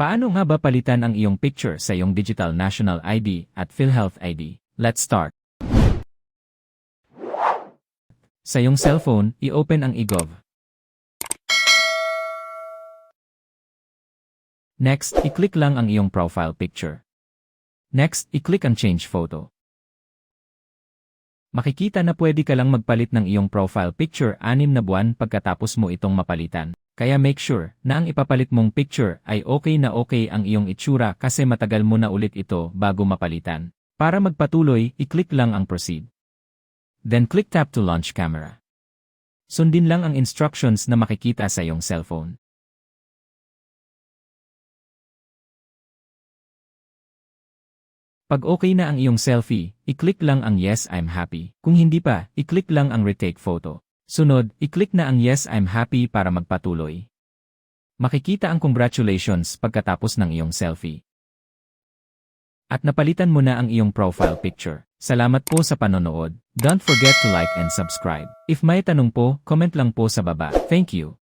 Paano nga ba palitan ang iyong picture sa iyong Digital National ID at PhilHealth ID? Let's start. Sa iyong cellphone, i-open ang eGov. Next, i-click lang ang iyong profile picture. Next, i-click ang Change Photo. Makikita na pwede ka lang magpalit ng iyong profile picture anim na buwan pagkatapos mo itong mapalitan. Kaya make sure na ang ipapalit mong picture ay okay na okay ang iyong itsura kasi matagal mo na ulit ito bago mapalitan. Para magpatuloy, i-click lang ang Proceed. Then click tap to launch camera. Sundin lang ang instructions na makikita sa iyong cellphone. Pag okay na ang iyong selfie, i-click lang ang Yes, I'm happy. Kung hindi pa, i-click lang ang Retake Photo. Sunod, i-click na ang Yes, I'm happy para magpatuloy. Makikita ang congratulations pagkatapos ng iyong selfie. At napalitan mo na ang iyong profile picture. Salamat po sa panonood. Don't forget to like and subscribe. If may tanong po, comment lang po sa baba. Thank you.